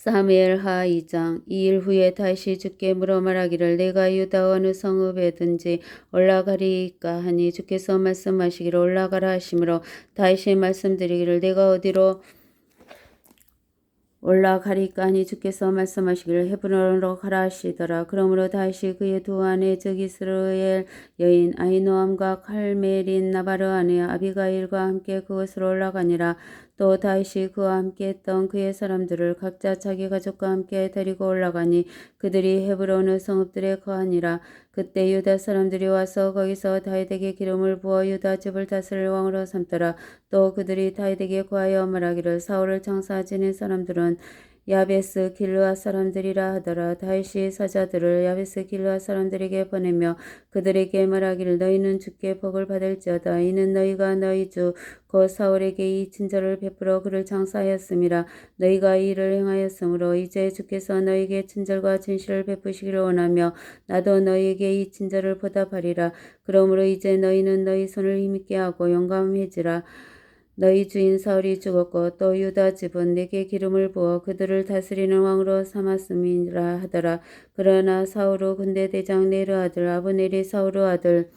사무엘하 2장 이 일 후에 다시 주께 물어 말하기를 내가 유다 어느 성읍에든지 올라가리까 하니 주께서 말씀하시기를 올라가라 하심으로 다시 말씀드리기를 내가 어디로 올라가리까 하니 주께서 말씀하시기를 헤브론으로 가라 하시더라. 그러므로 다시 그의 두 아내 즉 이스라엘 여인 아이노암과 칼멜인 나바르 아내 아비가일과 함께 그곳으로 올라가니라. 또 다시 그와 함께 했던 그의 사람들을 각자 자기 가족과 함께 데리고 올라가니 그들이 헤브론의 성읍들에 거하니라. 그때 유다 사람들이 와서 거기서 다윗에게 기름을 부어 유다 집을 다스릴 왕으로 삼더라. 또 그들이 다윗에게 구하여 말하기를 사울을 장사 지낸 사람들은 야베스 길르아 사람들이라 하더라. 다윗이 사자들을 야베스 길르아 사람들에게 보내며 그들에게 말하기를 너희는 주께 복을 받을지어다. 이는 너희가 너희 주 곧 사울에게 이 친절을 베풀어 그를 장사하였음이라. 너희가 이 일을 행하였으므로 이제 주께서 너희에게 친절과 진실을 베푸시기를 원하며 나도 너희에게 이 친절을 보답하리라. 그러므로 이제 너희는 너희 손을 힘있게 하고 용감해지라. 너희 주인 사울이 죽었고 또 유다 집은 내게 기름을 부어 그들을 다스리는 왕으로 삼았음이라 하더라. 그러나 사울의 군대 대장 네르 아들 아브넬이 사울의 아들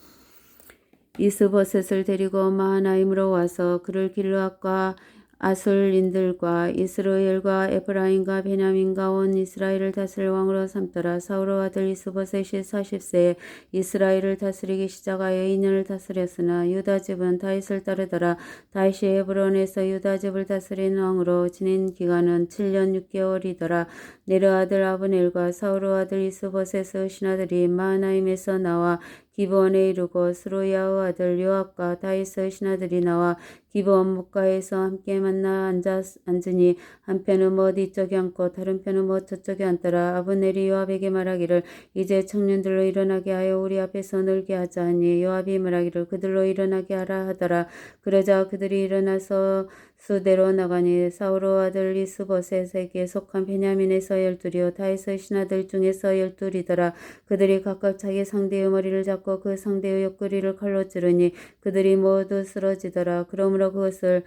이스보셋을 데리고 마하나임으로 와서 그를 길르앗과 아술린들과 이스라엘과 에프라임과 베냐민과 온 이스라엘을 다스릴 왕으로 삼더라. 사울의 아들 이스보셋이 40세에 이스라엘을 다스리기 시작하여 2년을 다스렸으나 유다 집은 다윗을 따르더라. 다윗이 헤브론에서 유다 집을 다스린 왕으로 지낸 기간은 7년 6개월이더라. 네르 아들 아브넬과 사울의 아들 이스보셋의 신하들이 마하나임에서 나와 기브원에 이르고 스로야의 아들 요압과 다윗의 신하들이 나와 기브원 목가에서 함께 만나 앉아 앉으니 한편은 뭐 뒤쪽에 앉고 다른 편은 뭐 저쪽에 앉더라. 아브넬이 요압에게 말하기를 이제 청년들로 일어나게 하여 우리 앞에서 놀게 하자 하니 요압이 말하기를 그들로 일어나게 하라 하더라. 그러자 그들이 일어나서 수대로 나가니 사울의 아들 이스보셋에게 속한 베냐민에서 열둘이요 다윗의 신하들 중에서 열둘이더라 그들이 각각 자기 상대의 머리를 잡고 그 상대의 옆구리를 칼로 찌르니 그들이 모두 쓰러지더라 그러므로 그것을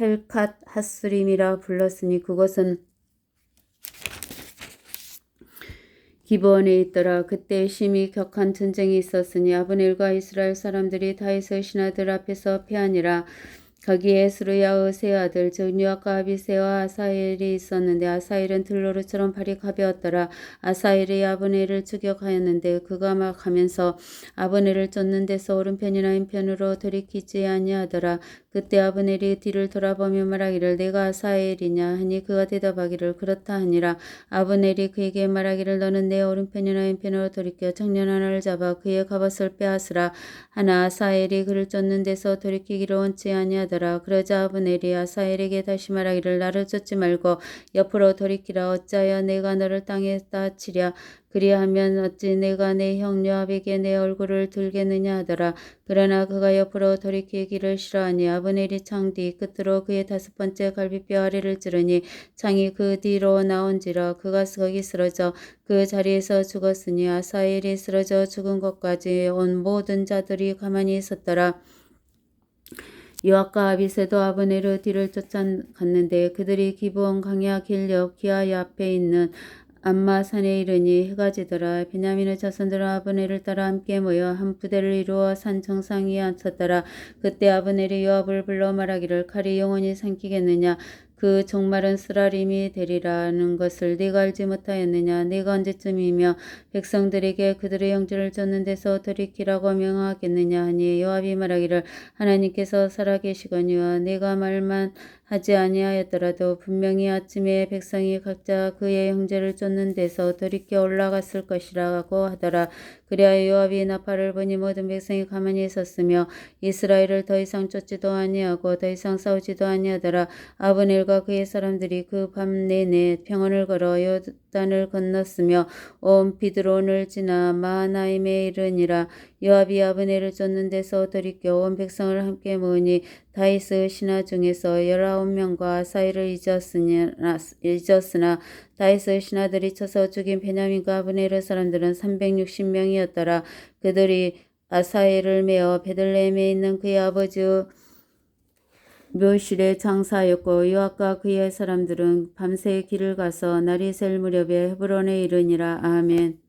헬캇 핫수림이라 불렀으니 그것은 기브원에 있더라. 그때 심히 격한 전쟁이 있었으니 아브넬과 이스라엘 사람들이 다윗의 신하들 앞에서 패하니라. 거기에 스루야의 세 아들 즉 요압과 아비세와 아사엘이 있었는데 아사엘은 들로르처럼 발이 가벼웠더라. 아사엘이 아브넬을 추격하였는데 그가 막 하면서 아브넬을 쫓는 데서 오른편이나 왼편으로 돌이키지 아니하더라. 그때 아브넬이 뒤를 돌아보며 말하기를 내가 아사엘이냐 하니 그가 대답하기를 그렇다 하니라. 아브넬이 그에게 말하기를 너는 내 오른편이나 왼편으로 돌이켜 청년 하나를 잡아 그의 갑옷을 빼앗으라. 하나 아사엘이 그를 쫓는 데서 돌이키기를 원치 아니하더라. 그러자 아브넬이 아사엘에게 다시 말하기를 나를 쫓지 말고 옆으로 돌이키라. 어찌하여 내가 너를 땅에 따치랴. 그리하면 어찌 내가 내형 요압에게 내 얼굴을 들겠느냐 하더라. 그러나 그가 옆으로 돌이키기를 싫어하니 아브넬이 창 뒤 끝으로 그의 다섯 번째 갈비뼈 아래를 찌르니 창이 그 뒤로 나온지라 그가 거기 쓰러져 그 자리에서 죽었으니 아사엘이 쓰러져 죽은 것까지 온 모든 자들이 가만히 있었더라. 요압과 아비세도 아브넬의 뒤를 쫓아갔는데 그들이 기브온 강야 길녘 기하 앞에 있는 암마 산에 이르니 해가 지더라. 베냐민의 자손들은 아브넬을 따라 함께 모여 한 부대를 이루어 산 정상 위에 앉혔더라. 그때 아브넬이 요압을 불러 말하기를 칼이 영원히 삼키겠느냐 그 종말은 쓰라림이 되리라는 것을 네가 알지 못하였느냐? 네가 언제쯤이며 백성들에게 그들의 형제를 쫓는 데서 돌이키라고 명하겠느냐 하니 요압이 말하기를 하나님께서 살아계시거니와 내가 말만 하지 아니하였더라도 분명히 아침에 백성이 각자 그의 형제를 쫓는 데서 돌이켜 올라갔을 것이라고 하더라. 그리하여 요압이 나팔을 보니 모든 백성이 가만히 있었으며 이스라엘을 더 이상 쫓지도 아니하고 더 이상 싸우지도 아니하더라. 아브넬과 그의 사람들이 그 밤 내내 평원을 걸어 요단을 건넜으며 온 비드론을 지나 마하나임에 이르니라. 요압이 아브넬을 쫓는 데서 돌이켜 온 백성을 함께 모으니 다윗의 신하 중에서 열아홉 명과 아사일을 잊었으나, 잊었으나 다윗의 신하들이 쳐서 죽인 베냐민과 아브넬의 사람들은 360명이었더라. 그들이 아사엘을 메어 베들레헴에 있는 그의 아버지 묘실에 장사하였고 요압과 그의 사람들은 밤새 길을 가서 날이 셀 무렵에 헤브론에 이르니라 아멘.